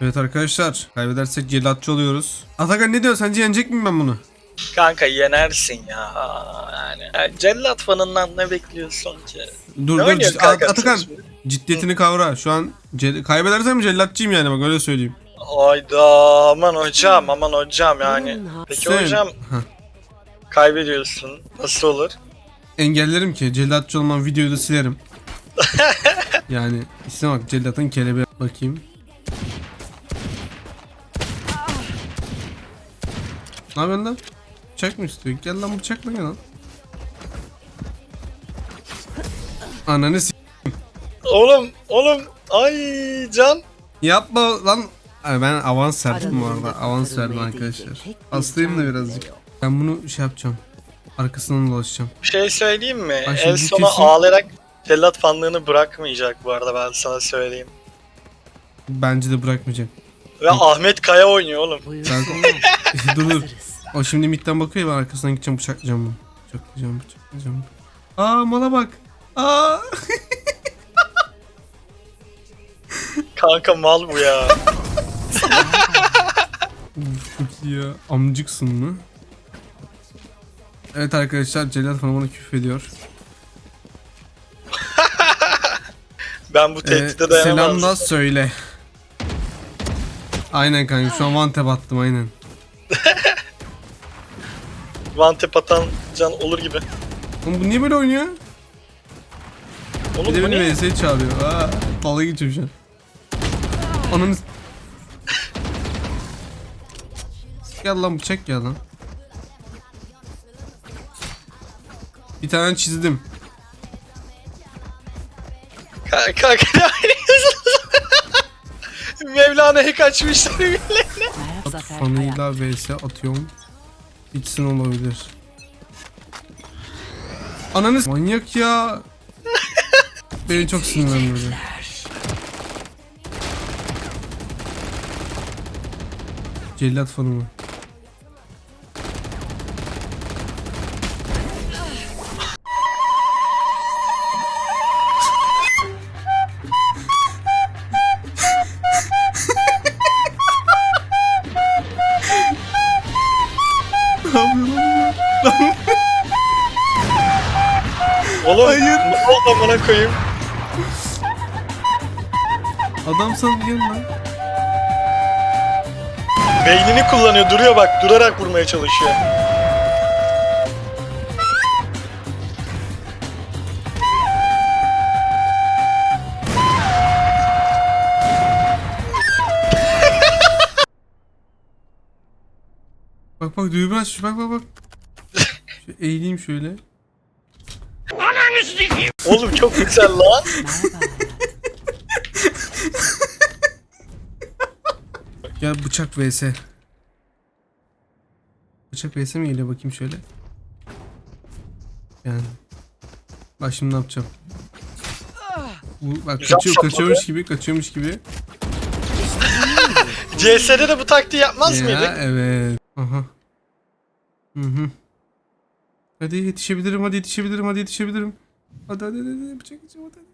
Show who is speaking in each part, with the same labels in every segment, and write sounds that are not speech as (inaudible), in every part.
Speaker 1: Evet arkadaşlar kaybedersek cellatçı oluyoruz. Atakan ne diyor sence yenecek miyim ben bunu?
Speaker 2: Kanka yenersin ya. Yani, cellat fanından ne bekliyorsun ki?
Speaker 1: Dur
Speaker 2: Ne
Speaker 1: dur cid-
Speaker 2: kanka
Speaker 1: At- Atakan ciddiyetini kavra. Şu an cel- kaybedersem cellatçıyım yani bak öyle söyleyeyim.
Speaker 2: Hayda aman hocam aman hocam yani. Peki
Speaker 1: Sen-
Speaker 2: hocam kaybediyorsun. Nasıl olur?
Speaker 1: engellerim ki cellatçı olmam videoyu da silerim. (laughs) yani isme bak cellatın kelebeği bakayım. Ne yapıyorsun lan? Bıçak mı istiyor? Gel lan bıçakla gel lan. Ananı s-
Speaker 2: Oğlum oğlum ay can.
Speaker 1: Yapma lan. Ay ben avans verdim bu arada. Avans verdim arkadaşlar. Hastayım da birazcık. Ben bunu şey yapacağım. Arkasından dolaşacağım.
Speaker 2: Bir şey söyleyeyim mi?
Speaker 1: Ay,
Speaker 2: en
Speaker 1: şimdi
Speaker 2: sona
Speaker 1: kesin-
Speaker 2: ağlayarak cellat fanlığını bırakmayacak bu arada ben sana söyleyeyim.
Speaker 1: Bence de bırakmayacak.
Speaker 2: Ve Ahmet Kaya oynuyor oğlum.
Speaker 3: Buyursunlar. (laughs)
Speaker 1: dur dur.
Speaker 3: Hazırız.
Speaker 1: O şimdi midden bakıyor ya ben arkasından gideceğim bıçaklayacağım bunu. Bıçaklayacağım bıçaklayacağım. Aa mala bak. Aa. (laughs)
Speaker 2: Kanka mal bu ya.
Speaker 1: Uf, çok iyi ya. Amcıksın mı? Evet arkadaşlar Celal falan bana küfür ediyor. (laughs)
Speaker 2: Ben bu
Speaker 1: Ee,
Speaker 2: tehdide
Speaker 1: selam
Speaker 2: dayanamazdım.
Speaker 1: da söyle. Aynen kanka şu an one tap attım aynen.
Speaker 2: One tap atan can olur gibi.
Speaker 1: Oğlum bu niye böyle oynuyor?
Speaker 2: Oğlum
Speaker 1: Bir de
Speaker 2: bu
Speaker 1: beni
Speaker 2: ne?
Speaker 1: VS çağırıyor. Aa, dalga geçiyorum şu an. Ananı s- Gel lan bıçak gel lan. Bir tane çizdim.
Speaker 2: Kanka kanka ne? (laughs) Mevlana hack açmışlar.
Speaker 3: Zafer Kaya.
Speaker 1: Fanıyla vs atıyorum. Bitsin olabilir. Ananı s- manyak ya. Beni çok sinirlendirdi. Cellat fanı mı?
Speaker 2: Oğlum
Speaker 1: Hayır.
Speaker 2: ne oldu amına koyayım?
Speaker 1: Adam gel lan.
Speaker 2: Beynini kullanıyor duruyor bak durarak vurmaya çalışıyor.
Speaker 1: Bak bak düğümü açmış bak bak bak. Şöyle eğileyim şöyle.
Speaker 2: Oğlum çok güzel lan.
Speaker 1: Gel bıçak vs. Bıçak vs mi geliyor bakayım şöyle. Yani. Bak şimdi ne yapacağım. Bu, bak
Speaker 2: Güzel
Speaker 1: kaçıyor, kaçıyormuş gibi kaçıyormuş gibi.
Speaker 2: CS'de de bu taktiği yapmaz
Speaker 1: ya
Speaker 2: mıydık?
Speaker 1: evet. Aha. Hı hı. Hadi yetişebilirim hadi yetişebilirim hadi yetişebilirim. Hadi hadi hadi, hadi bıçak geçeceğim hadi.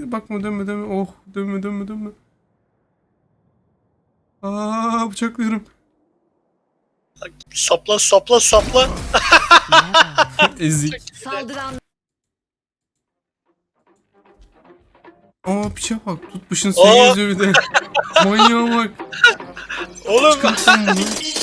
Speaker 1: hadi. Bakma dönme dönme oh dönme dönme dönme. Aa bıçaklıyorum.
Speaker 2: Sapla sapla sapla. (laughs)
Speaker 1: Ezik.
Speaker 3: Saldıran
Speaker 1: Aa piçe bak tutmuşun suyu geziyor bir de. (laughs) Manyağa bak.
Speaker 2: Oğlum
Speaker 1: Çıkartsın bunu.